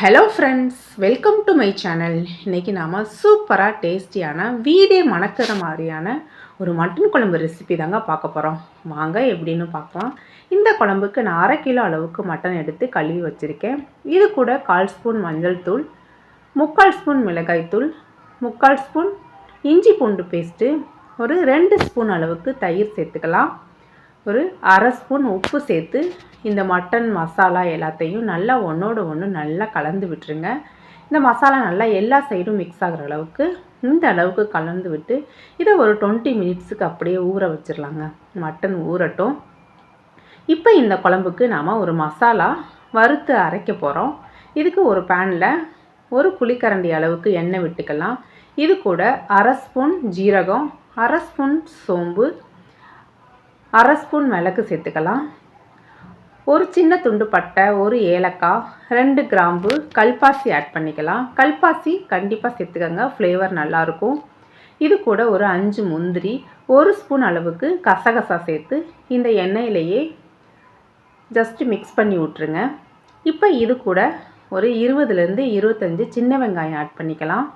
Hello friends welcome to my channel இன்றைக்கி நாம் சூப்பராக டேஸ்டியான வீடே மணக்கிற மாதிரியான ஒரு மட்டன் குழம்பு ரெசிபி தாங்க பார்க்க போகிறோம் வாங்க எப்படின்னு பார்க்கலாம். இந்த குழம்புக்கு நான் அரை கிலோ அளவுக்கு மட்டன் எடுத்து கழுவி வச்சுருக்கேன். இது கூட கால் ஸ்பூன் மஞ்சள் தூள் முக்கால் ஸ்பூன் மிளகாய் தூள் முக்கால் ஸ்பூன் இஞ்சி பூண்டு பேஸ்ட்டு ஒரு ரெண்டு ஸ்பூன் அளவுக்கு தயிர் சேர்த்துக்கலாம். ஒரு அரை ஸ்பூன் உப்பு சேர்த்து இந்த மட்டன் மசாலா எல்லாத்தையும் நல்லா ஒன்றோட ஒன்று நல்லா கலந்து விட்டுருங்க. இந்த மசாலா நல்லா எல்லா சைடும் மிக்ஸ் ஆகிற அளவுக்கு இந்த அளவுக்கு கலந்து விட்டு இதை ஒரு டுவெண்ட்டி மினிட்ஸுக்கு அப்படியே ஊற வச்சிடலாங்க மட்டன் ஊறட்டும். இப்போ இந்த குழம்புக்கு நாம் ஒரு மசாலா வறுத்து அரைக்க போகிறோம் இதுக்கு ஒரு பேனில் ஒரு குழிக்கரண்டி அளவுக்கு எண்ணெய் விட்டுக்கலாம். இது கூட அரை ஸ்பூன் ஜீரகம் அரை ஸ்பூன் சோம்பு அரை ஸ்பூன் மிளகு சேர்த்துக்கலாம். ஒரு சின்ன துண்டு பட்டை ஒரு ஏலக்காய் ரெண்டு கிராம்பு கல்பாசி ஆட் பண்ணிக்கலாம். கல்பாசி கண்டிப்பாக சேர்த்துக்கோங்க ஃப்ளேவர் நல்லாயிருக்கும். இது கூட ஒரு அஞ்சு முந்திரி ஒரு ஸ்பூன் அளவுக்கு கசகசா சேர்த்து இந்த எண்ணெயிலேயே ஜஸ்ட்டு மிக்ஸ் பண்ணி விட்ருங்க இப்போ இது கூட ஒரு இருபதுலேருந்து இருபத்தஞ்சி சின்ன வெங்காயம் ஆட் பண்ணிக்கலாம்.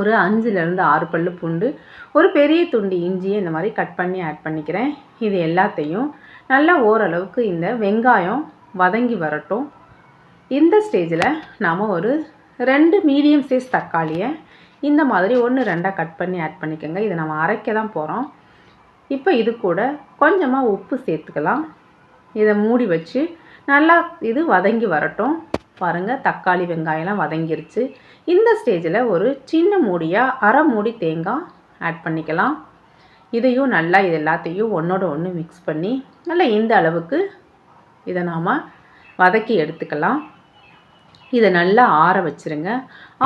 ஒரு அஞ்சுலேருந்து ஆறு பல் பூண்டு ஒரு பெரிய துண்டு இஞ்சியை இந்த மாதிரி கட் பண்ணி ஆட் பண்ணிக்கிறேன். இது எல்லாத்தையும் நல்லா ஓரளவுக்கு இந்த வெங்காயம் வதங்கி வரட்டும். இந்த ஸ்டேஜில் நாம் ஒரு ரெண்டு மீடியம் சைஸ் தக்காளியை இந்த மாதிரி ஒன்று ரெண்டாக கட் பண்ணி ஆட் பண்ணிக்கோங்க. இதை நம்ம அரைக்க தான் போகிறோம் இப்போ இது கூட கொஞ்சமாக உப்பு சேர்த்துக்கலாம். இதை மூடி வச்சு நல்லா இது வதங்கி வரட்டும். பாருங்கள் தக்காளி வெங்காயம்லாம் வதங்கிருச்சு. இந்த ஸ்டேஜில் ஒரு சின்ன மூடியாக அரை மூடி தேங்காய் ஆட் பண்ணிக்கலாம். இதையும் நல்லா இது எல்லாத்தையும் ஒன்றோட ஒன்று மிக்ஸ் பண்ணி நல்லா இந்த அளவுக்கு இதை நாம் வதக்கி எடுத்துக்கலாம். இதை நல்லா ஆற வச்சுருங்க.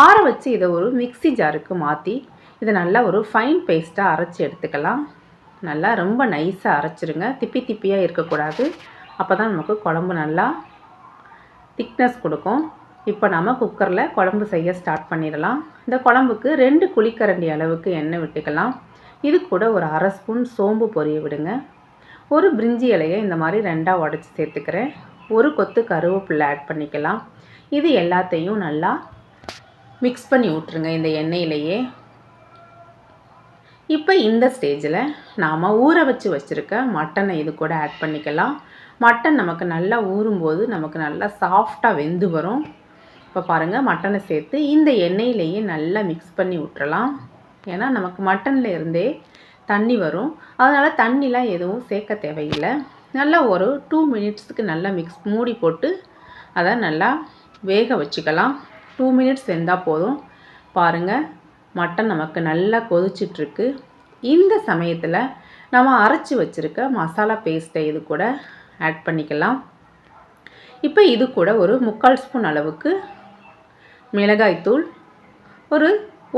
ஆற வச்சு இதை ஒரு மிக்சி ஜாருக்கு மாற்றி இதை நல்லா ஒரு ஃபைன் பேஸ்ட்டாக அரைச்சி எடுத்துக்கலாம். நல்லா ரொம்ப நைஸாக அரைச்சிருங்க. திப்பி திப்பியாக இருக்கக்கூடாது. அப்போ தான் நமக்கு குழம்பு நல்லா திக்னஸ் கொடுக்கும். இப்போ நம்ம குக்கரில் குழம்பு செய்ய ஸ்டார்ட் பண்ணிடலாம். இந்த குழம்புக்கு ரெண்டு குழிக்கரண்டி அளவுக்கு எண்ணெய் விட்டுக்கலாம். இது கூட ஒரு அரை ஸ்பூன் சோம்பு பொரிய விடுங்க. ஒரு பிரிஞ்சி இலையை இந்த மாதிரி ரெண்டாக உடச்சி சேர்த்துக்கிறேன். ஒரு கொத்து கருவேப்பிலை ஆட் பண்ணிக்கலாம். இது எல்லாத்தையும் நல்லா மிக்ஸ் பண்ணி விட்ருங்க இந்த எண்ணெயிலையே. இப்போ இந்த ஸ்டேஜில் நாம் ஊற வச்சு வச்சுருக்க மட்டனை இது கூட ஆட் பண்ணிக்கலாம். மட்டன் நமக்கு நல்லா ஊறும்போது நமக்கு நல்லா சாஃப்டாக வெந்து வரும். இப்போ பாருங்கள் மட்டனை சேர்த்து இந்த எண்ணெயிலேயே நல்லா மிக்ஸ் பண்ணி விட்டுறலாம் ஏன்னா நமக்கு மட்டனில் இருந்தே தண்ணி வரும். அதனால் தண்ணிலாம் எதுவும் சேர்க்க தேவையில்லை. நல்லா ஒரு டூ மினிட்ஸுக்கு நல்லா மிக்ஸ் மூடி போட்டு அதை நல்லா வேக வச்சுக்கலாம். டூ மினிட்ஸ் வெந்தால் போதும். பாருங்கள் மட்டன் நமக்கு நல்லா கொதிச்சிட்ருக்கு. இந்த சமயத்தில் நம்ம அரைச்சி வச்சுருக்க மசாலா பேஸ்ட்டை இது கூட ஆட் பண்ணிக்கலாம். இப்போ இது கூட ஒரு முக்கால் ஸ்பூன் அளவுக்கு மிளகாய்த்தூள் ஒரு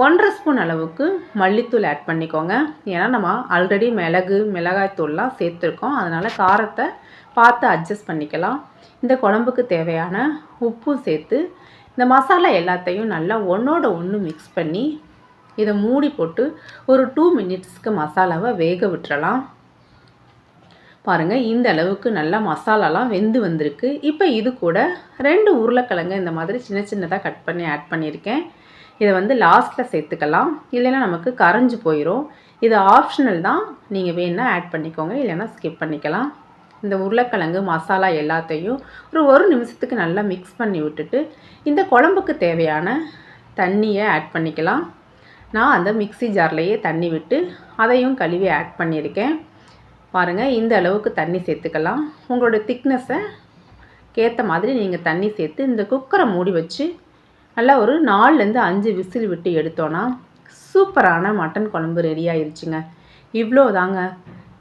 ஒன்றரை ஸ்பூன் அளவுக்கு மல்லித்தூள் ஆட் பண்ணிக்கோங்க. ஏன்னா நம்ம ஆல்ரெடி மிளகு மிளகாய்த்தூள்லாம் சேர்த்துருக்கோம். அதனால் காரத்தை பார்த்து அட்ஜஸ்ட் பண்ணிக்கலாம். இந்த குழம்புக்கு தேவையான உப்பும் சேர்த்து இந்த மசாலா எல்லாத்தையும் நல்லா ஒன்றோட ஒன்று மிக்ஸ் பண்ணி இதை மூடி போட்டு ஒரு டூ மினிட்ஸ்க்கு மசாலாவை வேக விட்டுறலாம். பாருங்கள் இந்த அளவுக்கு நல்லா மசாலாலாம் வெந்து வந்திருக்கு. இப்போ இது கூட ரெண்டு உருளைக்கிழங்கு இந்த மாதிரி சின்ன சின்னதாக கட் பண்ணி ஆட் பண்ணியிருக்கேன். இதை வந்து லாஸ்ட்டில் சேர்த்துக்கலாம். இல்லைன்னா நமக்கு கரைஞ்சி போயிடும் இது ஆப்ஷனல் தான். நீங்கள் வேணால் ஆட் பண்ணிக்கோங்க இல்லைன்னா ஸ்கிப் பண்ணிக்கலாம். இந்த உருளைக்கிழங்கு மசாலா எல்லாத்தையும் ஒரு ஒரு நிமிஷத்துக்கு நல்லா மிக்ஸ் பண்ணி விட்டுட்டு இந்த குழம்புக்கு தேவையான தண்ணியை ஆட் பண்ணிக்கலாம். நான் அந்த மிக்சி ஜார்லேயே தண்ணி விட்டு அதையும் கழுவி ஆட் பண்ணியிருக்கேன். பாருங்கள் இந்த அளவுக்கு தண்ணி சேர்த்துக்கலாம். உங்களோட திக்னஸை ஏற்ற மாதிரி நீங்கள் தண்ணி சேர்த்து இந்த குக்கரை மூடி வச்சு நல்லா ஒரு நாலுலேருந்து அஞ்சு விசில் விட்டு எடுத்தோன்னா சூப்பரான மட்டன் குழம்பு ரெடி ஆயிடுச்சுங்க இவ்வளோ தாங்க.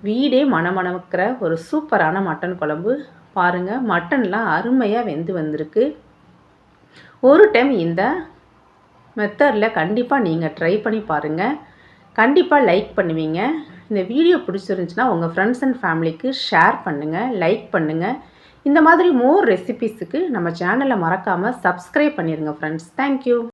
வீடே மணமணக்கிற ஒரு சூப்பரான மட்டன் குழம்பு. பாருங்கள் மட்டன்லாம் அருமையாக வெந்து வந்திருக்கு. ஒரு டைம் இந்த மெத்தடில் கண்டிப்பாக நீங்கள் ட்ரை பண்ணி பாருங்கள் கண்டிப்பாக லைக் பண்ணுவீங்க. இந்த வீடியோ பிடிச்சிருந்துச்சுன்னா உங்கள் ஃப்ரெண்ட்ஸ் அண்ட் ஃபேமிலிக்கு ஷேர் பண்ணுங்கள் லைக் பண்ணுங்கள் இந்த மாதிரி மோர் ரெசிபீஸுக்கு நம்ம சேனலை மறக்காமல் சப்ஸ்கிரைப் பண்ணிடுங்க ஃப்ரெண்ட்ஸ் தேங்க்யூ